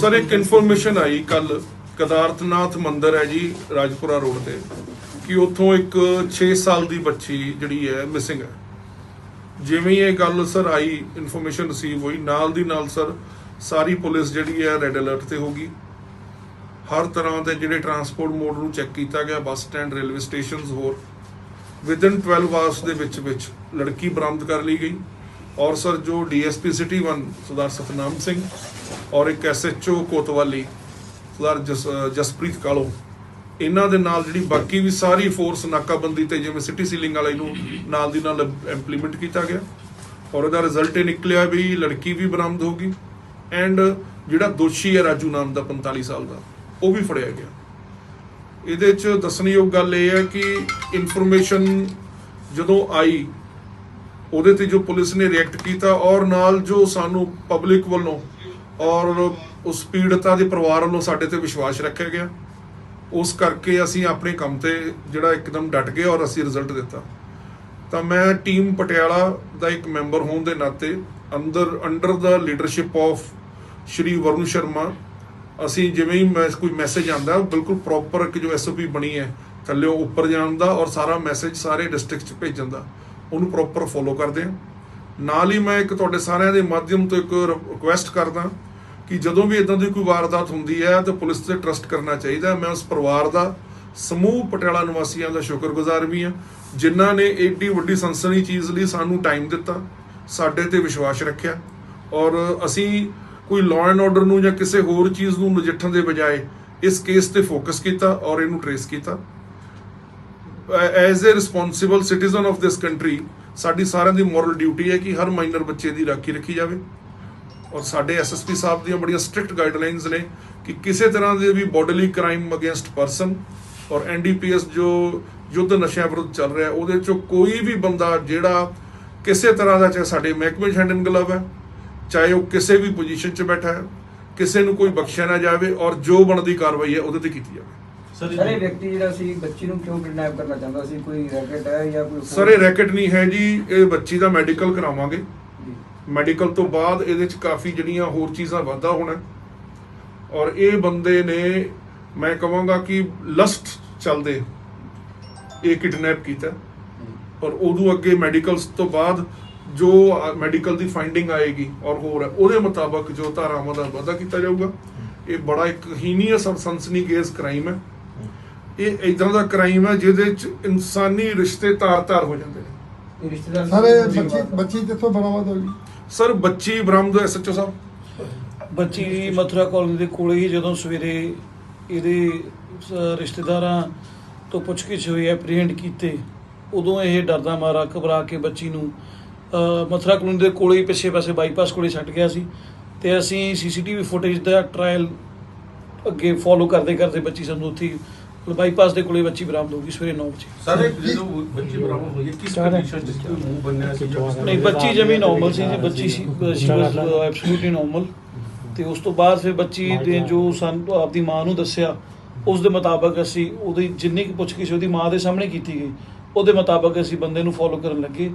Sir, ਇੱਕ information ਆਈ ਕੱਲ ਕਦਾਰਤਨਾਥ ਮੰਦਿਰ ਹੈ ਜੀ, ਰਾਜਪੁਰਾ ਰੋਡ ਤੇ, ਕਿ ਉੱਥੋਂ ਇੱਕ 6 ਸਾਲ ਦੀ ਬੱਚੀ ਜਿਹੜੀ ਹੈ ਮਿਸਿੰਗ ਹੈ। ਜਿਵੇਂ ਇਹ ਗੱਲ ਸਰ ਆਈ ਇਨਫੋਰਮੇਸ਼ਨ ਰਿਸੀਵ ਹੋਈ, ਨਾਲ ਦੀ ਨਾਲ ਸਰ ਸਾਰੀ ਪੁਲਿਸ ਜਿਹੜੀ ਹੈ ਰੈੱਡ ਅਲਰਟ ਤੇ ਹੋ ਗਈ। ਹਰ ਤਰ੍ਹਾਂ ਦੇ ਜਿਹੜੇ ਟਰਾਂਸਪੋਰਟ ਮੋਡ ਨੂੰ ਚੈੱਕ ਕੀਤਾ ਗਿਆ, ਬੱਸ ਸਟੈਂਡ ਰੇਲਵੇ ਸਟੇਸ਼ਨਸ ਹੋਰ। ਵਿਦਨ 12 ਆਵਰਸ ਦੇ ਵਿੱਚ ਵਿੱਚ ਲੜਕੀ ਬਰਾਮਦ ਕਰ ਲਈ ਗਈ। ਔਰ ਸਰ, ਜੋ ਡੀਐਸਪੀ ਸਿਟੀ 1 ਸਰਦਾਰ ਸਤਨਾਮ ਸਿੰਘ ਔਰ ਇੱਕ ਐਸਐਚਓ ਕੋਤਵਾਲੀ ਸਰਦਾਰ ਜਸ, ਜਸਪ੍ਰੀਤ ਕਾਲੋ, ਇਹਨਾਂ ਦੇ ਨਾਲ ਜਿਹੜੀ ਬਾਕੀ ਵੀ ਸਾਰੀ ਫੋਰਸ ਨਾਕਾਬੰਦੀ ਤੇ ਜਿਵੇਂ ਸਿਟੀ ਸੀਲਿੰਗ ਵਾਲੇ ਨੂੰ ਨਾਲ ਦੀ ਨਾਲ ਇੰਪਲੀਮੈਂਟ ਕੀਤਾ ਗਿਆ ਔਰ ਉਹਦਾ ਰਿਜ਼ਲਟ ਇਹ ਨਿਕਲਿਆ ਵੀ ਲੜਕੀ ਵੀ ਬਰਾਮਦ ਹੋ ਗਈ ਐਂਡ ਜਿਹੜਾ ਦੋਸ਼ੀ ਹੈ ਰਾਜੂ ਨਾਮ ਦਾ 45 ਸਾਲ ਦਾ, ਉਹ ਵੀ ਫੜਿਆ ਗਿਆ। ਇਹਦੇ ਚ ਦੱਸਣਯੋਗ ਗੱਲ ਇਹ ਹੈ ਕਿ ਇਨਫੋਰਮੇਸ਼ਨ ਜਦੋਂ ਆਈ ਉਹਦੇ ਤੇ ਜੋ ਪੁਲਿਸ ਨੇ ਰਿਐਕਟ ਕੀਤਾ ਔਰ ਨਾਲ ਜੋ ਸਾਨੂੰ ਪਬਲਿਕ ਵੱਲੋਂ ਔਰ ਉਸ ਪੀੜਤਾ ਦੇ ਪਰਿਵਾਰ ਵੱਲੋਂ ਸਾਡੇ ਤੇ ਵਿਸ਼ਵਾਸ ਰੱਖਿਆ ਗਿਆ। ਉਸ ਕਰਕੇ ਅਸੀਂ ਆਪਣੇ ਕੰਮ ਤੇ ਜਿਹੜਾ ਇੱਕਦਮ ਡਟ ਗਏ ਔਰ ਅਸੀਂ ਰਿਜ਼ਲਟ ਦਿੱਤਾ। ਤਾਂ ਮੈਂ ਟੀਮ ਪਟਿਆਲਾ ਦਾ ਇੱਕ ਮੈਂਬਰ ਹੋਣ ਦੇ ਨਾਤੇ ਅੰਦਰ ਅੰਡਰ ਦਾ ਲੀਡਰਸ਼ਿਪ ਆਫ ਸ਼੍ਰੀ ਵਰੁਣ ਸ਼ਰਮਾ, ਅਸੀਂ ਜਿਵੇਂ ਹੀ ਮੈਂ ਕੋਈ ਮੈਸੇਜ ਆਂਦਾ ਬਿਲਕੁਲ ਪ੍ਰੋਪਰ ਇੱਕ ਜੋ ਐਸਓਪੀ ਬਣੀ ਹੈ, ਥੱਲੇੋਂ ਉੱਪਰ ਜਾਣ ਦਾ ਔਰ ਸਾਰਾ ਮੈਸੇਜ ਸਾਰੇ ਡਿਸਟ੍ਰਿਕਟ ਚ ਭੇਜਣ ਦਾ। ਉਹਨੂੰ ਪ੍ਰੋਪਰ ਫੋਲੋ ਕਰਦੇ ਹਾਂ। ਨਾਲ ਹੀ ਮੈਂ ਇੱਕ ਤੁਹਾਡੇ ਸਾਰਿਆਂ ਦੇ ਮਾਧਿਅਮ ਤੋਂ ਇੱਕ ਰਿਕੁਐਸਟ ਕਰਦਾ ਕਿ ਜਦੋਂ ਵੀ ਇਦਾਂ ਦੀ ਕੋਈ ਵਾਰਦਾਤ ਹੁੰਦੀ ਹੈ ਤਾਂ ਪੁਲਿਸ ਤੇ ਟਰਸਟ ਕਰਨਾ ਚਾਹੀਦਾ ਮੈਂ ਉਸ ਪਰਿਵਾਰ ਦਾ ਸਮੂਹ ਪਟਿਆਲਾ ਨਿਵਾਸੀਆਂ ਦਾ ਸ਼ੁਕਰਗੁਜ਼ਾਰ ਵੀ ਹਾਂ, ਜਿਨ੍ਹਾਂ ਨੇ ਏਡੀ ਵੱਡੀ ਸੰਸਨੀ ਚੀਜ਼ ਲਈ ਸਾਨੂੰ ਟਾਈਮ ਦਿੱਤਾ, ਸਾਡੇ ਤੇ ਵਿਸ਼ਵਾਸ ਰੱਖਿਆ। ਔਰ ਅਸੀਂ ਕੋਈ ਲਾਅ ਐਂਡ ਆਰਡਰ ਨੂੰ ਜਾਂ ਕਿਸੇ ਹੋਰ ਚੀਜ਼ ਨੂੰ ਨਜਿੱਠਣ ਦੇ ਬਜਾਏ ਇਸ ਕੇਸ ਤੇ ਫੋਕਸ ਕੀਤਾ ਔਰ ਇਹਨੂੰ ਟਰੇਸ ਕੀਤਾ। As a responsible citizen of this country ਸਾਡੀ ਸਾਰਿਆਂ ਦੀ ਮੋਰਲ ਡਿਊਟੀ ਹੈ ਕਿ ਹਰ ਮਾਈਨਰ ਬੱਚੇ ਦੀ ਰਾਖੀ ਰੱਖੀ ਜਾਵੇ। ਔਰ ਸਾਡੇ ਐਸਐਸਪੀ ਸਾਹਿਬ ਦੀਆਂ ਬੜੀਆਂ ਸਟ੍ਰਿਕਟ ਗਾਈਡਲਾਈਨਸ ਨੇ ਕਿ ਕਿਸੇ ਤਰ੍ਹਾਂ ਦੇ ਵੀ ਬੋਡੀਲੀ ਕ੍ਰਾਈਮ ਅਗੇਂਸਟ ਪਰਸਨ ਔਰ ਐਨਡੀਪੀਐਸ ਜੋ ਯੁੱਧ ਨਸ਼ਿਆਂ ਵਿਰੁੱਧ ਚੱਲ ਰਿਹਾ, ਉਹਦੇ ਚੋਂ ਕੋਈ ਵੀ ਬੰਦਾ ਜਿਹੜਾ ਕਿਸੇ ਤਰ੍ਹਾਂ ਦਾ ਚਾਹੇ ਸਾਡੇ ਮਹਿਕਮੇ 'ਚ ਹੈਂਡ ਇਨ ਗਲਵ ਹੈ, ਚਾਹੇ ਉਹ ਕਿਸੇ ਵੀ ਪੋਜੀਸ਼ਨ 'ਚ ਬੈਠਾ ਹੈ, ਕਿਸੇ ਨੂੰ ਕੋਈ ਬਖਸ਼ਿਆ ਨਾ ਜਾਵੇ ਔਰ ਜੋ ਬਣਦੀ ਕਾਰਵਾਈ ਹੈ ਉਹਦੇ ਤੇ ਕੀਤੀ ਜਾਵੇ। ਸਰ ਇਹ ਵਿਅਕਤੀ ਜਿਹੜਾ ਸੀ ਬੱਚੀ ਨੂੰ ਕਿਉਂ ਕਿਡਨੈਪ ਕਰਨਾ ਚਾਹੁੰਦਾ ਸੀ? ਕੋਈ ਰੈਕਟ ਹੈ ਜਾਂ ਕੋਈ ਸਰ ਇਹ ਰੈਕਟ ਨਹੀਂ ਹੈ ਜੀ ਇਹ ਬੱਚੀ ਦਾ ਮੈਡੀਕਲ ਕਰਾਵਾਂਗੇ। ਮੈਡੀਕਲ ਤੋਂ ਬਾਅਦ ਇਹਦੇ ਚ ਕਾਫੀ ਜਿਹੜੀਆਂ ਹੋਰ ਚੀਜ਼ਾਂ ਵਾਧਾ ਹੋਣਾ ਔਰ ਇਹ ਬੰਦੇ ਨੇ ਮੈਂ ਕਹਾਂਗਾ ਕਿ ਲਸਟ ਚੱਲਦੇ ਇਹ ਕਿਡਨੈਪ ਕੀਤਾ। ਔਰ ਉਦੋਂ ਅੱਗੇ ਮੈਡੀਕਲਸ ਤੋਂ ਬਾਅਦ ਜੋ ਮੈਡੀਕਲ ਦੀ ਫਾਈਂਡਿੰਗ ਆਏਗੀ ਔਰ ਹੋਰ ਹੈ ਉਹਦੇ ਮੁਤਾਬਕ ਜੋ ਧਾਰਾਵਾਂ ਦਾ ਵਾਧਾ ਕੀਤਾ ਜਾਊਗਾ। ਇਹ ਬੜਾ ਇੱਕ ਹੀਨੀਅਸ ਔਰ ਸਨਸਨੀਗੇਜ਼ ਕ੍ਰਾਈਮ ਹੈ। ਇਹ ਇਦਾਂ ਦਾ ਕ੍ਰਾਈਮ ਹੈ ਜਿਹਦੇ ਚ ਇਨਸਾਨੀ ਰਿਸ਼ਤੇ ਤਾਰ-ਤਾਰ ਹੋ ਜਾਂਦੇ ਨੇ। ਇਹ ਰਿਸ਼ਤੇਦਾਰ ਸਰ ਬੱਚੀ ਬੱਚੀ ਕਿੱਥੋਂ ਬਰਾਮਦ ਹੋਈ ਸਰ ਬੱਚੀ ਬਰਾਮਦ ਐਸਐਚਓ ਸਾਹਿਬ। ਬੱਚੀ ਮਥੁਰਾ ਕਾਲਜ ਦੇ ਕੋਲੇ ਹੀ ਜਦੋਂ ਸਵੇਰੇ ਇਹਦੇ ਸ- ਰਿਸ਼ਤੇਦਾਰਾਂ ਤੋਂ ਪੁੱਛਗਿੱਛ ਹੋਈ ਐਪਰੀਹੈਂਡ ਕੀਤੇ ਉਦੋਂ ਇਹ ਡਰਦਾ ਮਾਰਾ ਘਬਰਾ ਕੇ ਬੱਚੀ ਨੂੰ ਅ, ਮਥੁਰਾ ਕਾਲਜ ਦੇ ਕੋਲੇ ਹੀ ਪਿੱਛੇ ਪਾਸੇ ਬਾਈਪਾਸ ਕੋਲੇ ਛੱਡ ਗਿਆ ਸੀ ਤੇ ਅਸੀਂ ਸੀਸੀਟੀਵੀ ਫੁਟੇਜ ਦਾ ਟ੍ਰਾਇਲ ਅੱਗੇ ਫੋਲੋ ਕਰਦੇ ਕਰਦੇ ਬੱਚੀ ਸਾਨੂੰ ਉੱਥੇ ਹੀ ਬਾਈਪਾਸ ਦੇ ਕੋਲੇ ਬੱਚੀ ਬਰਾਮਦ ਹੋ ਗਈ ਸਵੇਰੇ 9 ਵਜੇ। ਸਾਰੇ ਜਦੋਂ ਬੱਚੀ ਬਰਾਮਦ ਹੋਈ ਹੈ, ਕਿਸ ਕੰਡੀਸ਼ਨ ਚ ਸੀ ਮੂੰਹ ਬੰਨਿਆ ਸੀ? ਨਹੀਂ ਬੱਚੀ ਜਮੀ ਨਾਰਮਲ ਸੀ ਜੀ ਬੱਚੀ ਸੀ ਸ਼ੀ ਵਾਸ ਐਬਸੋਲੂਟਲੀ ਨਾਰਮਲ ਤੇ ਉਸ ਤੋਂ ਬਾਅਦ ਫਿਰ ਬੱਚੀ ਦੇ ਜੋ ਸਾਨੂੰ ਆਪਦੀ ਮਾਂ ਨੂੰ ਦੱਸਿਆ ਉਸ ਦੇ ਮੁਤਾਬਕ ਅਸੀਂ ਉਹਦੀ ਜਿੰਨੀ ਕੁ ਪੁੱਛਗਿੱਛ ਉਹਦੀ ਮਾਂ ਦੇ ਸਾਹਮਣੇ ਕੀਤੀ ਗਈ ਉਹਦੇ ਮੁਤਾਬਕ ਅਸੀਂ ਬੰਦੇ ਨੂੰ ਫੋਲੋ ਕਰਨ ਲੱਗੇ।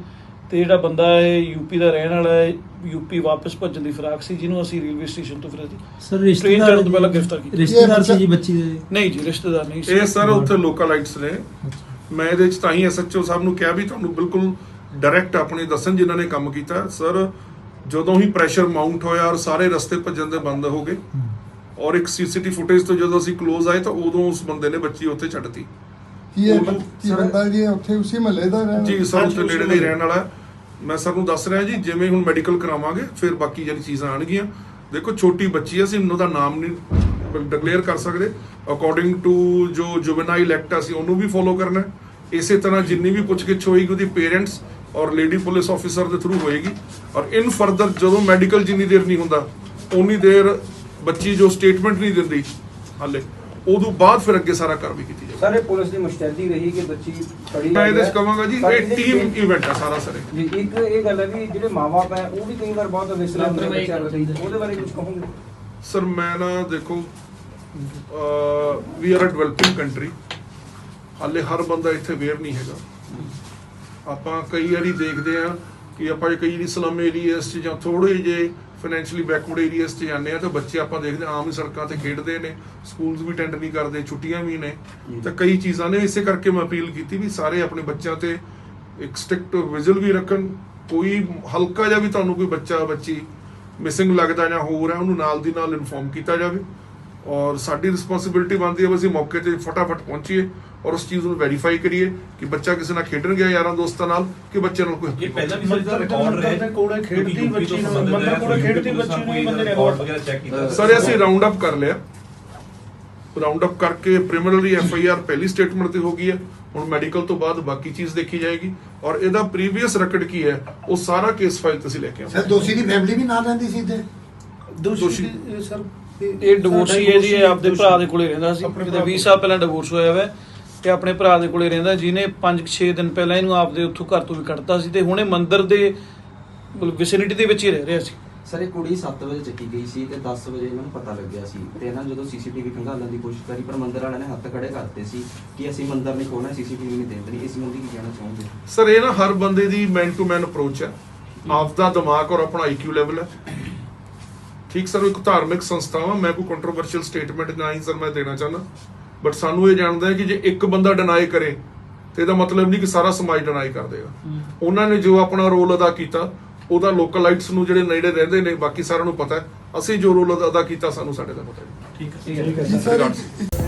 ਤੇ ਜਿਹੜਾ ਬੰਦਾ ਹੈ ਯੂਪੀ ਦਾ ਰਹਿਣ ਵਾਲਾ ਹੈ ਯੂਪੀ ਵਾਪਸ ਭੱਜਣ ਦੀ ਫਿਰਾਕ ਸੀ ਜਿਹਨੂੰ ਅਸੀਂ ਰੇਲਵੇ ਸਟੇਸ਼ਨ ਤੋਂ ਫਿਰ ਸਰ ਰਿਸ਼ਤੇਦਾਰ ਤੋਂ ਪਹਿਲਾਂ ਗ੍ਰਿਫਤਾਰ ਕੀਤਾ। ਰਿਸ਼ਤੇਦਾਰ ਸੀ ਜੀ ਬੱਚੀ ਦੇ। ਨਹੀਂ ਜੀ ਰਿਸ਼ਤੇਦਾਰ ਨਹੀਂ ਸੀ। ਇਹ ਸਰ ਉੱਥੇ ਲੋਕਲਾਈਟਸ ਨੇ। ਮੈਂ ਇਹਦੇ ਚ ਤਾਂ ਹੀ ਐਸਐਚਓ ਸਾਹਿਬ ਨੂੰ ਕਿਹਾ ਵੀ ਤੁਹਾਨੂੰ ਬਿਲਕੁਲ ਡਾਇਰੈਕਟ ਆਪਣੇ ਦੱਸਣ ਜਿਨ੍ਹਾਂ ਨੇ ਕੰਮ ਕੀਤਾ। ਸਰ ਜਦੋਂ ਹੀ ਪ੍ਰੈਸ਼ਰ ਮਾਊਂਟ ਹੋਇਆ ਔਰ ਸਾਰੇ ਰਸਤੇ ਭੱਜਣ ਦੇ ਬੰਦ ਹੋ ਗਏ ਔਰ ਇੱਕ ਸੀਸੀਟੀ ਫੁਟੇਜ ਤੋਂ ਜਦੋਂ ਅਸੀਂ ক্লোਜ਼ ਆਏ ਤਾਂ ਉਦੋਂ ਉਸ ਬੰਦੇ ਨੇ ਬੱਚੀ ਉੱਥੇ ਛੱਡਤੀ ਕੀ ਇਹ ਉਦੋਂ- ਬੱਚੀ ਬੰਦਾ ਜੀ ਉੱਥੇ ਉਸੇ ਮਹੱਲੇ ਦਾ ਰਹਿਣ ਜੀ ਸਰ ਹਾਂਜੀ, ਉਸ ਨੇੜੇ ਦੇ ਹੀ। ਰਹਿਣ ਵਾਲਾ ਹੈ। ਮੈਂ ਸਰ ਨੂੰ ਦੱਸ ਰਿਹਾ ਜੀ ਜਿਵੇਂ ਹੁਣ ਮੈਡੀਕਲ ਕਰਾਵਾਂਗੇ ਫਿਰ ਬਾਕੀ ਜਿਹੜੀ ਚੀਜ਼ਾਂ ਆਣਗੀਆਂ ਦੇਖੋ ਛੋਟੀ ਬੱਚੀ ਹੈ ਅਸੀਂ ਉਹਦਾ ਨਾਮ ਨਹੀਂ ਡਿਕਲੇਅਰ ਕਰ ਸਕਦੇ ਅਕੋਰਡਿੰਗ ਟੂ ਜੋ ਜੁਵੈਨਾਈਲ ਐਕਟ ਅਸੀਂ ਉਹਨੂੰ ਵੀ ਫੋਲੋ ਕਰਨਾ ਹੈ। ਇਸੇ ਤਰ੍ਹਾਂ ਜਿੰਨੀ ਵੀ ਪੁੱਛਗਿੱਛ ਹੋਏਗੀ ਉਹਦੀ ਪੇਰੈਂਟਸ ਔਰ ਲੇਡੀ ਪੁਲਿਸ ਆਫੀਸਰ ਦੇ ਥਰੂ ਹੋਏਗੀ ਔਰ ਇਨ ਫਰਦਰ ਜਦੋਂ ਮੈਡੀਕਲ ਜਿੰਨੀ ਦੇਰ ਨਹੀਂ ਹੁੰਦਾ ਉਨੀ ਦੇਰ ਬੱਚੀ ਜੋ ਸਟੇਟਮੈਂਟ ਨਹੀਂ ਦਿੰਦੀ ਹਾਲੇ ਉਦੋਂ ਬਾਅਦ ਫਿਰ ਅੱਗੇ ਸਾਰਾ ਕਾਰਵਾਈ ਕੀਤੀ ਜਾਵੇ ਸਰ ਇਹ ਪੁਲਿਸ ਦੀ ਮੁਸ਼ਤੈਦੀ ਰਹੀ ਕਿ ਬੱਚੀ ਫੜੀ ਮੈਂ ਇਹਦੇ। ਚ ਕਹਾਂਗਾ ਜੀ ਇਹ ਟੀਮ ਇਵੈਂਟ ਹੈ ਸਾਰਾ ਸਰ। ਜੀ ਇੱਕ ਇਹ ਗੱਲ ਹੈ ਵੀ ਜਿਹੜੇ ਮਾਪੇ ਹੈ ਉਹ ਵੀ ਕਈ ਵਾਰ ਬਹੁਤ ਵਿਸਰਾ ਹੁੰਦੇ ਬੱਚਿਆਂ। ਉਹਦੇ ਬਾਰੇ ਕੁਝ ਕਹੋਗੇ ਸਰ ਮੈਂ ਨਾ ਦੇਖੋ we are a developing country ਹਾਲੇ ਹਰ ਬੰਦਾ ਇੱਥੇ ਵੇਅਰ ਨਹੀਂ ਹੈਗਾ ਆਪਾਂ ਕਈ ਵਾਰੀ ਦੇਖਦੇ ਆ ਕਿ ਆਪਾਂ ਕਈ ਵਾਰੀ ਸਲਮ ਏਰੀਆਸ 'ਚ ਜਾਂ ਥੋੜੇ ਜੇ ਫਾਈਨੈਂਸ਼ੀਅਲੀ ਬੈਕਵਰਡ ਏਰੀਆਸ 'ਚ ਜਾਂਦੇ ਆ ਤਾਂ ਬੱਚੇ ਆਪਾਂ ਦੇਖਦੇ ਆਮ ਹੀ ਸੜਕਾਂ ਤੇ ਖੇਡਦੇ ਨੇ ਸਕੂਲਸ ਵੀ ਅਟੈਂਡ ਨਹੀਂ ਕਰਦੇ ਛੁੱਟੀਆਂ ਵੀ ਨੇ। ਤਾਂ ਕਈ ਚੀਜ਼ਾਂ ਨੇ ਇਸੇ ਕਰਕੇ ਮੈਂ ਅਪੀਲ ਕੀਤੀ ਵੀ ਸਾਰੇ ਆਪਣੇ ਬੱਚਿਆਂ ਤੇ ਇੱਕ ਸਟ੍ਰਿਕਟ ਵਿਜ਼ਲ ਵੀ ਰੱਖਣ। ਕੋਈ ਹਲਕਾ ਜਿਹਾ ਵੀ ਤੁਹਾਨੂੰ ਕੋਈ ਬੱਚਾ ਬੱਚੀ ਮਿਸਿੰਗ ਲੱਗਦਾ ਜਾਂ ਹੋਰ ਹੈ ਉਹਨੂੰ ਨਾਲ ਦੀ ਨਾਲ ਇਨਫੋਰਮ ਕੀਤਾ ਜਾਵੇ। ਔਰ ਸਾਡੀ ਰਿਸਪੌਂਸਿਬਿਲਟੀ ਬਣਦੀ ਹੈ ਵੀ ਅਸੀਂ ਮੌਕੇ ਤੇ ਫਟਾਫਟ ਪਹੁੰਚੀਏ ਔਰ ਉਸ ਚੀਜ਼ ਨੂੰ ਵੈਰੀਫਾਈ ਕਰੀਏ ਕਿ ਬੱਚਾ ਕਿਸੇ ਨਾਲ ਖੇਡਣ ਗਿਆ ਯਾਰਾਂ ਦੋਸਤਾਂ ਨਾਲ ਕਿ ਬੱਚੇ ਨਾਲ ਕੋਈ ਇਹ ਪਹਿਲਾਂ ਵੀ ਮੰਦਰ ਸਰ ਦੇ ਰਿਕਾਰਡ ਰਹੇ ਮੰਦਰ ਦੇ ਕੋਲੇ ਖੇਡਦੀ ਬੱਚੀ ਨੂੰ ਮੰਦਰ ਕੋਲੇ ਖੇਡਦੀ ਬੱਚੀ ਨੂੰ ਹੀ ਬੰਦੇ ਨੇ ਰਿਕਾਰਡ ਵਗੈਰਾ ਚੈੱਕ ਕੀਤਾ। ਸਰ ਅਸੀਂ ਰਾਉਂਡ ਅਪ ਕਰ ਲਿਆ। ਰਾਉਂਡ ਅਪ ਕਰਕੇ ਪ੍ਰੀਮਿਨਰੀ ਐਫ ਆਈ ਆਰ ਪਹਿਲੀ ਸਟੇਟਮੈਂਟ ਤੇ ਹੋ ਗਈ ਹੈ। ਹੁਣ ਮੈਡੀਕਲ ਤੋਂ ਬਾਅਦ ਬਾਕੀ ਚੀਜ਼ ਦੇਖੀ ਜਾਏਗੀ। ਔਰ ਇਹਦਾ ਪ੍ਰੀਵੀਅਸ ਰੈਕਡ ਕੀ ਹੈ ਉਹ ਸਾਰਾ ਕੇਸ ਫਾਈਲ ਤੁਸੀਂ ਲੈ ਕੇ ਆਓ ਸਰ ਦੋਸ਼ੀ ਦੀ ਫੈਮਿਲੀ ਵੀ ਨਾਲ ਰਹਿੰਦੀ ਸੀ ਤੇ ਦੋਸ਼ੀ ਸਰ ਇਹ ਡਿਵੋਰਸੀ ਹੈ ਜੀ ਇਹ ਆਪਦੇ ਭਰਾ ਦੇ ਕੋਲੇ ਰਹਿੰਦਾ ਸੀ। ਭਰਾ 20 ਸਾਲ ਪਹਿਲਾਂ ਡਿਵੋਰਸ ਹੋਇਆ ਹੋਇਆ ਤੇ ਆਪਣੇ ਭਰਾ ਦੇ ਕੋਲੇ ਰਹਿੰਦਾ ਜਿਹਨੇ 5-6 ਦਿਨ ਪਹਿਲਾਂ ਇਹਨੂੰ ਆਪਦੇ ਉੱਥੋਂ ਘਰ ਤੋਂ ਵੀ ਕੱਢਤਾ ਸੀ ਤੇ ਹੁਣੇ ਮੰਦਿਰ ਦੇ ਵਿਸਿਨਿਟੀ ਦੇ ਵਿੱਚ ਹੀ ਰਹਿ ਰਿਹਾ ਸੀ। ਸਰ ਇਹ ਕੁੜੀ 7 ਵਜੇ ਚੱਕੀ ਗਈ ਸੀ ਤੇ 10 ਵਜੇ ਇਹਨਾਂ ਨੂੰ ਪਤਾ ਲੱਗਿਆ ਸੀ ਤੇ ਇਹਨਾਂ ਜਦੋਂ ਸੀਸੀਟੀਵੀ ਖੰਗਾਲਣ ਦੀ ਕੋਸ਼ਿਸ਼ ਕਰੀ ਪਰ ਮੰਦਰ ਵਾਲਿਆਂ ਨੇ ਹੱਥ ਖੜੇ ਕਰਤੇ ਸੀ ਕਿ ਅਸੀਂ ਮੰਦਰ ਨਹੀਂ ਖੋਲਣਾ ਸੀਸੀਟੀਵੀ ਨਹੀਂ ਦੇਣੀ ਇਸ ਸੰਬੰਧੀ ਕੀ ਕਹਿਣਾ ਚਾਹੋਗੇ? ਸਰ ਇਹ ਨਾ ਹਰ ਬੰਦੇ ਦੀ ਮੈਨ ਟੂ ਮੈਨ ਅਪਰੋਚ ਹੈ ਆਪ ਦਾ ਦਿਮਾਗ ਔਰ ਆਪਣਾ ਆਈਕਿਊ ਲੈਵਲ ਹੈ ਠੀਕ ਸਰ ਇੱਕ ਧਾਰਮਿਕ ਸੰਸਥਾ ਵਾ ਮੈਂ ਕੋਈ ਕੰਟਰੋਵਰਸ਼ੀਅਲ ਸਟੇਟਮੈਂਟ ਨਹੀਂ ਸਰ ਮੈਂ ਦੇਣਾ ਚਾਹੁੰਦਾ। ਬਟ ਸਾਨੂੰ ਇਹ ਜਾਣਦਾ ਹੈ ਕਿ ਜੇ ਇੱਕ ਬੰਦਾ ਡਿਨਾਈ ਕਰੇ ਤੇ ਇਹਦਾ ਮਤਲਬ ਨਹੀਂ ਕਿ ਸਾਰਾ ਸਮਾਜ ਡਿਨਾਈ ਕਰ ਦੇਗਾ। ਉਹਨਾਂ ਨੇ ਜੋ ਆਪਣਾ ਰੋਲ ਅਦਾ ਕੀਤਾ ਉਹਦਾ ਲੋਕਲਾਈਟਸ ਨੂੰ ਜਿਹੜੇ ਨੇੜੇ ਰਹਿੰਦੇ ਨੇ ਬਾਕੀ ਸਾਰਿਆਂ ਨੂੰ ਪਤਾ ਹੈ। ਅਸੀਂ ਜੋ ਰੋਲ ਅਦਾ ਕੀਤਾ ਸਾਨੂੰ ਸਾਡੇ ਦਾ ਪਤਾ ਹੈ। ਠੀਕ ਹੈ। ਸਰ।